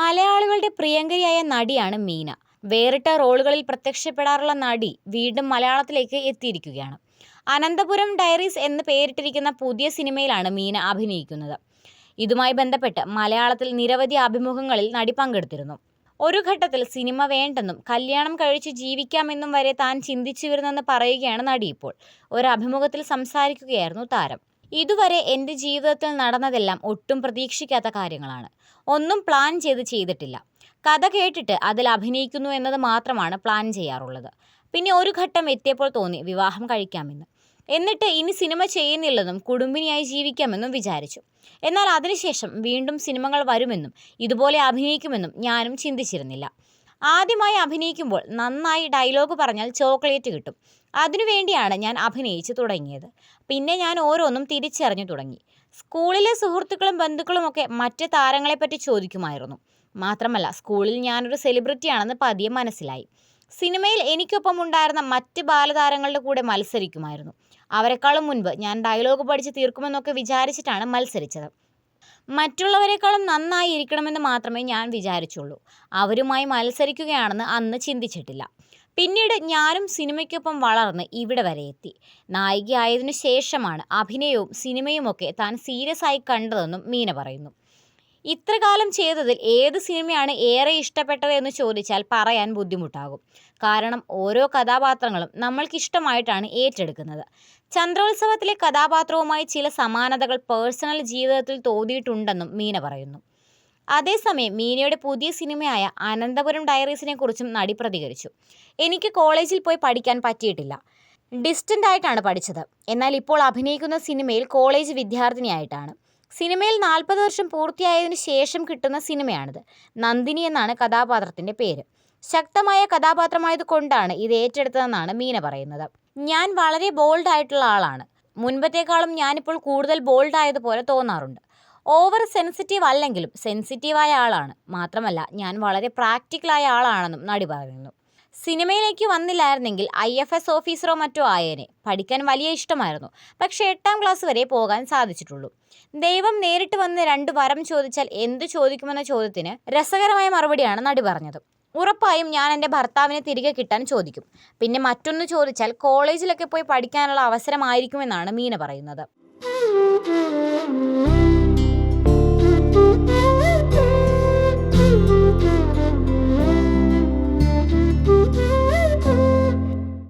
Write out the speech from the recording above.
മലയാളികളുടെ പ്രിയങ്കരിയായ നടിയാണ് മീന. വേറിട്ട റോളുകളിൽ പ്രത്യക്ഷപ്പെടാറുള്ള നടി വീണ്ടും മലയാളത്തിലേക്ക് എത്തിയിരിക്കുകയാണ്. അനന്തപുരം ഡയറീസ് എന്ന് പേരിട്ടിരിക്കുന്ന പുതിയ സിനിമയിലാണ് മീന അഭിനയിക്കുന്നത്. ഇതുമായി ബന്ധപ്പെട്ട് മലയാളത്തിൽ നിരവധി അഭിമുഖങ്ങളിൽ നടി പങ്കെടുത്തിരുന്നു. ഒരു ഘട്ടത്തിൽ സിനിമ വേണ്ടെന്നും കല്യാണം കഴിച്ച് ജീവിക്കാമെന്നും വരെ താൻ ചിന്തിച്ചു വരുന്നെന്ന് പറയുകയാണ് നടി ഇപ്പോൾ. ഒരു അഭിമുഖത്തിൽ സംസാരിക്കുകയായിരുന്നു താരം. ഇതുവരെ എന്റെ ജീവിതത്തിൽ നടന്നതെല്ലാം ഒട്ടും പ്രതീക്ഷിക്കാത്ത കാര്യങ്ങളാണ്. ഒന്നും പ്ലാൻ ചെയ്ത് ചെയ്തിട്ടില്ല. കഥ കേട്ടിട്ട് അതിൽ അഭിനയിക്കുന്നു എന്നത് മാത്രമാണ് പ്ലാൻ ചെയ്യാറുള്ളത്. പിന്നെ ഒരു ഘട്ടം എത്തിയപ്പോൾ തോന്നി വിവാഹം കഴിക്കാമെന്ന്. എന്നിട്ട് ഇനി സിനിമ ചെയ്യുന്നില്ലെന്നും കുടുംബിനിയായി ജീവിക്കാമെന്നും വിചാരിച്ചു. എന്നാൽ അതിനുശേഷം വീണ്ടും സിനിമകൾ വരുമെന്നും ഇതുപോലെ അഭിനയിക്കുമെന്നും ഞാനും ചിന്തിച്ചിരുന്നില്ല. ആദ്യമായി അഭിനയിക്കുമ്പോൾ നന്നായി ഡയലോഗ് പറഞ്ഞാൽ ചോക്ലേറ്റ് കിട്ടും. അതിനുവേണ്ടിയാണ് ഞാൻ അഭിനയിച്ച് തുടങ്ങിയത്. പിന്നെ ഞാൻ ഓരോന്നും തിരിച്ചറിഞ്ഞു തുടങ്ങി. സ്കൂളിലെ സുഹൃത്തുക്കളും ബന്ധുക്കളുമൊക്കെ മറ്റ് താരങ്ങളെപ്പറ്റി ചോദിക്കുമായിരുന്നു. മാത്രമല്ല സ്കൂളിൽ ഞാനൊരു സെലിബ്രിറ്റിയാണെന്ന് പതിയെ മനസ്സിലായി. സിനിമയിൽ എനിക്കൊപ്പം ഉണ്ടായിരുന്ന മറ്റ് ബാലതാരങ്ങളുടെ കൂടെ മത്സരിക്കുമായിരുന്നു. അവരെക്കാളും മുൻപ് ഞാൻ ഡയലോഗ് പഠിച്ച് തീർക്കുമെന്നൊക്കെ വിചാരിച്ചിട്ടാണ് മത്സരിച്ചത്. മറ്റുള്ളവരെക്കാളും നന്നായി ഇരിക്കണമെന്ന് മാത്രമേ ഞാൻ വിചാരിച്ചുള്ളൂ. അവരുമായി മത്സരിക്കുകയാണെന്ന് അന്ന് ചിന്തിച്ചിട്ടില്ല. പിന്നീട് ഞാനും സിനിമയ്ക്കൊപ്പം വളർന്ന് ഇവിടെ വരെ എത്തി. നായികയായതിനു ശേഷമാണ് അഭിനയവും സിനിമയുമൊക്കെ താൻ സീരിയസ് ആയി കണ്ടതെന്നും മീന പറയുന്നു. ഇത്രകാലം ചെയ്തതിൽ ഏത് സിനിമയാണ് ഏറെ ഇഷ്ടപ്പെട്ടത് എന്ന് ചോദിച്ചാൽ പറയാൻ ബുദ്ധിമുട്ടാകും. കാരണം ഓരോ കഥാപാത്രങ്ങളും നമ്മൾക്കിഷ്ടമായിട്ടാണ് ഏറ്റെടുക്കുന്നത്. ചന്ദ്രോത്സവത്തിലെ കഥാപാത്രവുമായി ചില സമാനതകൾ പേഴ്സണൽ ജീവിതത്തിൽ തോന്നിയിട്ടുണ്ടെന്നും മീന പറയുന്നു. അതേസമയം മീനയുടെ പുതിയ സിനിമയായ അനന്തപുരം ഡയറീസിനെ കുറിച്ചും നടി പ്രതികരിച്ചു. എനിക്ക് കോളേജിൽ പോയി പഠിക്കാൻ പറ്റിയിട്ടില്ല. ഡിസ്റ്റന്റ് ആയിട്ടാണ് പഠിച്ചത്. എന്നാൽ ഇപ്പോൾ അഭിനയിക്കുന്ന സിനിമയിൽ കോളേജ് വിദ്യാർത്ഥിനിയായിട്ടാണ്. സിനിമയിൽ നാൽപ്പത് വർഷം പൂർത്തിയായതിനു ശേഷം കിട്ടുന്ന സിനിമയാണിത്. നന്ദിനി എന്നാണ് കഥാപാത്രത്തിന്റെ പേര്. ശക്തമായ കഥാപാത്രമായത് കൊണ്ടാണ് ഇത് ഏറ്റെടുത്തതെന്നാണ് മീന പറയുന്നത്. ഞാൻ വളരെ ബോൾഡ് ആയിട്ടുള്ള ആളാണ്. മുൻപത്തേക്കാളും ഞാനിപ്പോൾ കൂടുതൽ ബോൾഡ് ആയതുപോലെ തോന്നാറുണ്ട്. ഓവർ സെൻസിറ്റീവ് അല്ലെങ്കിലും സെൻസിറ്റീവായ ആളാണ്. മാത്രമല്ല ഞാൻ വളരെ പ്രാക്ടിക്കലായ ആളാണെന്നും നടി പറയുന്നു. സിനിമയിലേക്ക് വന്നില്ലായിരുന്നെങ്കിൽ ഐ എഫ് എസ് ഓഫീസറോ മറ്റോ ആയേനെ. പഠിക്കാൻ വലിയ ഇഷ്ടമായിരുന്നു. പക്ഷേ എട്ടാം ക്ലാസ് വരെ പോകാൻ സാധിച്ചിട്ടുള്ളൂ. ദൈവം നേരിട്ട് വന്ന് രണ്ട് വരം ചോദിച്ചാൽ എന്ത് ചോദിക്കുമെന്ന ചോദ്യത്തിന് രസകരമായ മറുപടിയാണ് നടി പറഞ്ഞത്. ഉറപ്പായും ഞാൻ എന്റെ ഭർത്താവിനെ തിരികെ കിട്ടാൻ ചോദിക്കും. പിന്നെ മറ്റൊന്ന് ചോദിച്ചാൽ കോളേജിലൊക്കെ പോയി പഠിക്കാനുള്ള അവസരമായിരിക്കുമെന്നാണ് മീന പറയുന്നത്.